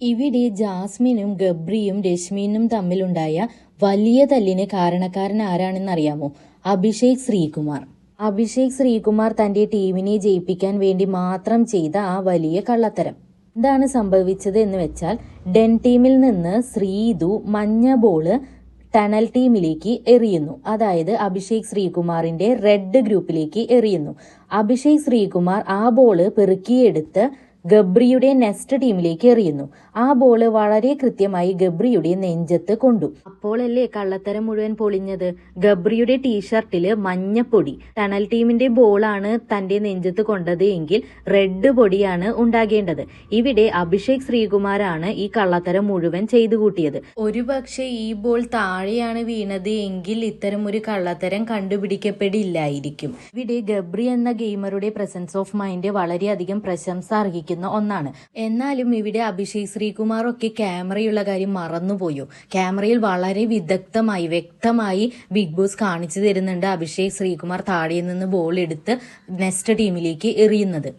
ഇവിടെ ജാസ്മിനും ഗബ്രിയും രശ്മിനും തമ്മിലുണ്ടായ വലിയ തല്ലിന് കാരണക്കാരൻ ആരാണെന്ന് അറിയാമോ അഭിഷേക് ശ്രീകുമാർ. അഭിഷേക് ശ്രീകുമാർ തന്റെ ടീമിനെ ജയിപ്പിക്കാൻ വേണ്ടി മാത്രം ചെയ്ത ആ വലിയ കള്ളത്തരം. എന്താണ് സംഭവിച്ചത് എന്ന് വെച്ചാൽ ഡെൻ ടീമിൽ നിന്ന് ശ്രീതു മഞ്ഞ ബോൾ ടണൽ ടീമിലേക്ക് എറിയുന്നു. അതായത് അഭിഷേക് ശ്രീകുമാറിന്റെ റെഡ് ഗ്രൂപ്പിലേക്ക് എറിയുന്നു. അഭിഷേക് ശ്രീകുമാർ ആ ബോൾ പെറുക്കിയെടുത്ത് ഗബ്രിയുടെ നെക്സ്റ്റ് ടീമിലേക്ക് എറിയുന്നു. ആ ബോൾ വളരെ കൃത്യമായി ഗബ്രിയുടെ നെഞ്ചത്ത് കൊണ്ടു. അപ്പോഴല്ലേ കള്ളത്തരം മുഴുവൻ പൊളിഞ്ഞത്? ഗബ്രിയുടെ ടീഷർട്ടിൽ മഞ്ഞപ്പൊടി ടണൽ ടീമിന്റെ ബോളാണ് തന്റെ നെഞ്ചത്ത് കൊണ്ടത് എങ്കിൽ റെഡ് പൊടിയാണ് ഉണ്ടാകേണ്ടത്. ഇവിടെ അഭിഷേക് ശ്രീകുമാറാണ് ഈ കള്ളത്തരം മുഴുവൻ ചെയ്തു കൂട്ടിയത്. ഒരുപക്ഷെ ഈ ബോൾ താഴെയാണ് വീണത് എങ്കിൽ ഇത്തരം ഒരു കള്ളത്തരം കണ്ടുപിടിക്കപ്പെടില്ലായിരിക്കും. ഇവിടെ ഗബ്രി എന്ന ഗെയിമറുടെ പ്രസൻസ് ഓഫ് മൈൻഡ് വളരെയധികം പ്രശംസ അർഹിക്കുന്ന ഒന്നാണ്. എന്നാലും ഇവിടെ അഭിഷേക് ശ്രീകുമാർ ഒക്കെ ക്യാമറയുള്ള കാര്യം മറന്നുപോയോ? ക്യാമറയിൽ വളരെ വിദഗ്ധമായി വ്യക്തമായി ബിഗ് ബോസ് കാണിച്ചു തരുന്നുണ്ട് അഭിഷേക് ശ്രീകുമാർ താടിയിൽ നിന്ന് ബോൾ എടുത്ത് നെക്സ്റ്റ് ടീമിലേക്ക് എറിയുന്നത്.